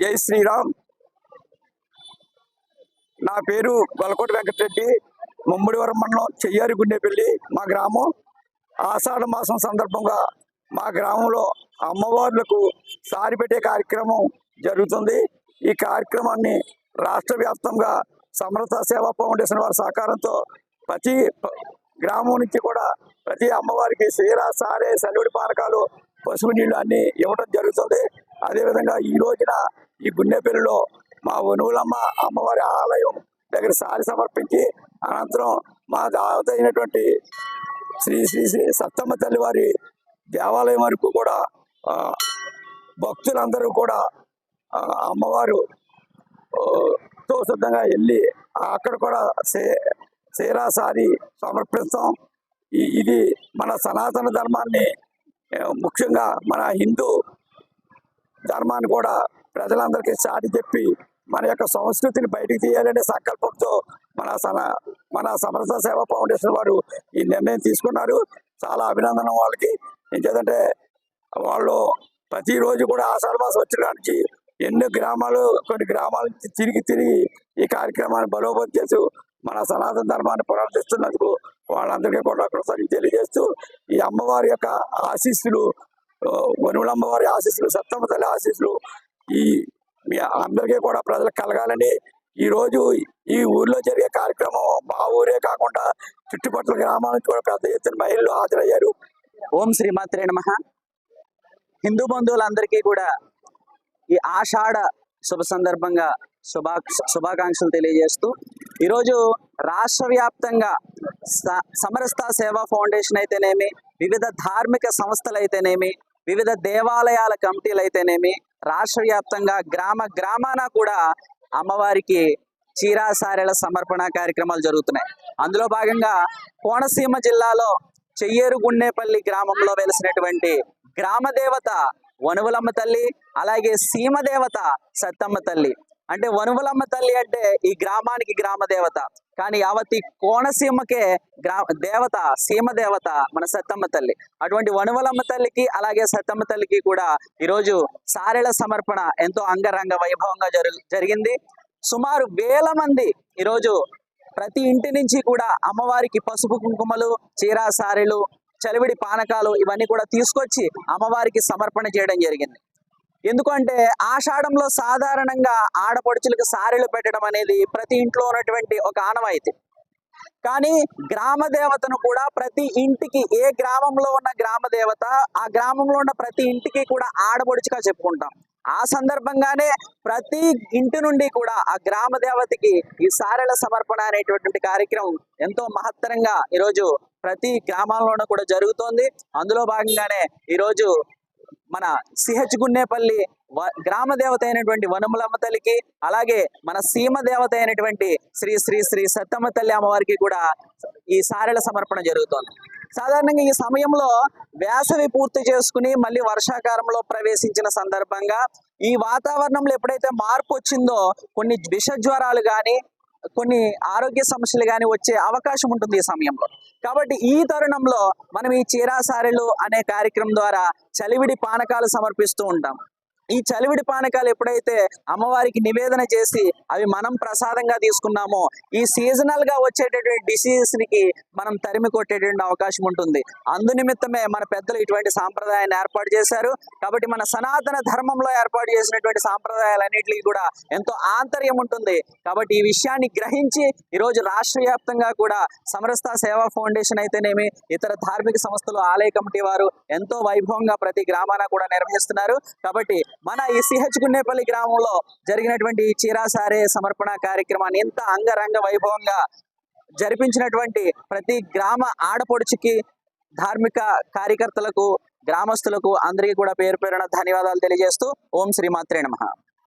జై శ్రీరామ్. నా పేరు గొలకోటి వెంకటరెడ్డి ముమ్మడివరం మండలం చెయ్యారి గుండెపల్లి మా గ్రామం. ఆషాఢ మాసం సందర్భంగా మా గ్రామంలో అమ్మవార్లకు సారి పెట్టే కార్యక్రమం జరుగుతుంది. ఈ కార్యక్రమాన్ని రాష్ట్ర వ్యాప్తంగా సమరత సేవా ఫౌండేషన్ వారి సహకారంతో ప్రతి గ్రామం నుంచి కూడా ప్రతి అమ్మవారికి సీర సారే సలుడి పానకాలు పసుపు నీళ్ళు అన్నీ ఇవ్వడం జరుగుతుంది. అదేవిధంగా ఈ రోజున ఈ గుండెపల్లిలో మా వనువులమ్మ అమ్మవారి ఆలయం దగ్గర సారి సమర్పించి అనంతరం మా దావత అయినటువంటి శ్రీ శ్రీ శ్రీ సత్తమ్మ తల్లివారి దేవాలయం వరకు కూడా భక్తులందరూ కూడా అమ్మవారు తో సిద్ధంగా వెళ్ళి అక్కడ కూడా సే సేరాసారి సమర్పిస్తాం. ఇది మన సనాతన ధర్మాన్ని ముఖ్యంగా మన హిందూ ధర్మాన్ని కూడా ప్రజలందరికీ చాటి చెప్పి మన యొక్క సంస్కృతిని బయటికి తీయాలనే సంకల్పంతో మన సన మన సమరస సేవా ఫౌండేషన్ వారు ఈ నిర్ణయం తీసుకున్నారు. చాలా అభినందనం వాళ్ళకి. ఇంకేదంటే వాళ్ళు ప్రతిరోజు కూడా ఆషాఢ మాసం వచ్చినానికి ఎన్నో గ్రామాలు కొన్ని గ్రామాల నుంచి తిరిగి తిరిగి ఈ కార్యక్రమాన్ని బలోపతి చేస్తూ మన సనాతన ధర్మాన్ని పునరుద్ధరిస్తున్నందుకు వాళ్ళందరికీ కూడా ఒకసారి తెలియజేస్తూ ఈ అమ్మవారి యొక్క ఆశీస్సులు ఆ, అమ్మవారి ఆశీస్సులు సత్తమ్మ తల్లి ఆశీస్సులు ఈ మీ అందరికీ కూడా ప్రజలకు కలగాలని ఈరోజు ఈ ఊర్లో జరిగే కార్యక్రమం మా ఊరే కాకుండా చుట్టుపక్కల గ్రామాల నుంచి కూడా పెద్ద ఎత్తున మహిళలు హాజరయ్యారు. ఓం శ్రీమాత్రే నమ. హిందూ బంధువులందరికీ కూడా ఈ ఆషాఢ శుభ సందర్భంగా శుభా శుభాకాంక్షలు తెలియజేస్తూ ఈరోజు రాష్ట్ర వ్యాప్తంగా స- సేవా ఫౌండేషన్ అయితేనేమి వివిధ ధార్మిక సంస్థలు అయితేనేమి వివిధ దేవాలయాల కమిటీలు అయితేనేమి రాష్ట్ర వ్యాప్తంగా గ్రామ గ్రామాన కూడా అమ్మవారికి చీరాసారెల సమర్పణ కార్యక్రమాలు జరుగుతున్నాయి. అందులో భాగంగా కోనసీమ జిల్లాలో చెయ్యేరు గుండేపల్లి గ్రామంలో వెలిసినటువంటి గ్రామ దేవత వనువులమ్మ తల్లి అలాగే సీమ దేవత సత్తమ్మ తల్లి. అంటే వనువులమ్మ తల్లి అంటే ఈ గ్రామానికి గ్రామ దేవత కానీ యావతి కోనసీమకే గ్రా దేవత సీమ దేవత మన సత్తమ్మ తల్లి. అటువంటి వనువలమ్మ తల్లికి అలాగే సత్తమ్మ తల్లికి కూడా ఈరోజు సారెల సమర్పణ ఎంతో అంగరంగ వైభవంగా జరు జరిగింది. సుమారు వేల మంది ఈరోజు ప్రతి ఇంటి నుంచి కూడా అమ్మవారికి పసుపు కుంకుమలు చీరా సారెలు చలివిడి పానకాలు ఇవన్నీ కూడా తీసుకొచ్చి అమ్మవారికి సమర్పణ చేయడం జరిగింది. ఎందుకంటే ఆషాఢంలో సాధారణంగా ఆడపడుచులకు సారెలు పెట్టడం అనేది ప్రతి ఇంట్లో ఉన్నటువంటి ఒక ఆనవాయితీ. కానీ గ్రామ దేవతను కూడా ప్రతి ఇంటికి ఏ గ్రామంలో ఉన్న గ్రామ దేవత ఆ గ్రామంలో ఉన్న ప్రతి ఇంటికి కూడా ఆడపడుచుగా చెప్పుకుంటాం. ఆ సందర్భంగానే ప్రతి ఇంటి నుండి కూడా ఆ గ్రామ దేవతకి ఈ సారెల సమర్పణ అనేటటువంటి కార్యక్రమం ఎంతో మహత్తరంగా ఈరోజు ప్రతి గ్రామాల్లోనూ కూడా జరుగుతోంది. అందులో భాగంగానే ఈరోజు మన సిహెచ్ గున్నేపల్లి వ- గ్రామ దేవత అయినటువంటి వనములమ్మ తల్లికి అలాగే మన సీమ దేవత అయినటువంటి శ్రీ శ్రీ శ్రీ సత్తమ్మ తల్లి అమ్మవారికి కూడా ఈ సారెల సమర్పణ జరుగుతోంది. సాధారణంగా ఈ సమయంలో వేసవి పూర్తి చేసుకుని మళ్ళీ వర్షాకాలంలో ప్రవేశించిన సందర్భంగా ఈ వాతావరణంలో ఎప్పుడైతే మార్పు వచ్చిందో కొన్ని విష జ్వరాలు కానీ కొన్ని ఆరోగ్య సమస్యలు కానీ వచ్చే అవకాశం ఉంటుంది ఈ సమయంలో. కాబట్టి ఈ తరుణంలో మనం ఈ చీరాసారెలు అనే కార్యక్రమం ద్వారా చలివిడి పానకాలు సమర్పిస్తూ ఉంటాం. ఈ చలివిడి పానకాలు ఎప్పుడైతే అమ్మవారికి నివేదన చేసి అవి మనం ప్రసాదంగా తీసుకున్నామో ఈ సీజనల్గా వచ్చేటటువంటి డిసీజెస్కి మనం తరిమి కొట్టేటువంటి అవకాశం ఉంటుంది. అందు నిమిత్తమే మన పెద్దలు ఇటువంటి సాంప్రదాయాన్ని ఏర్పాటు చేశారు. కాబట్టి మన సనాతన ధర్మంలో ఏర్పాటు చేసినటువంటి సాంప్రదాయాలన్నింటికి కూడా ఎంతో ఆంతర్యం ఉంటుంది. కాబట్టి ఈ విషయాన్ని గ్రహించి ఈరోజు రాష్ట్ర వ్యాప్తంగా కూడా సమరస్త సేవా ఫౌండేషన్ అయితేనేమి ఇతర ధార్మిక సంస్థలు ఆలయ కమిటీ వారు ఎంతో వైభవంగా ప్రతి గ్రామాన కూడా నిర్వహిస్తున్నారు. కాబట్టి మన ఈ సిహెచ్ గున్నేపల్లి గ్రామంలో జరిగినటువంటి చీరాసారే సమర్పణ కార్యక్రమాన్ని ఎంత అంగరంగ వైభవంగా జరిపించినటువంటి ప్రతి గ్రామ ఆడపడుచుకి ధార్మిక కార్యకర్తలకు గ్రామస్తులకు అందరికీ కూడా పేరు పేరున ధన్యవాదాలు తెలియజేస్తూ ఓం శ్రీమాత్రే నమ.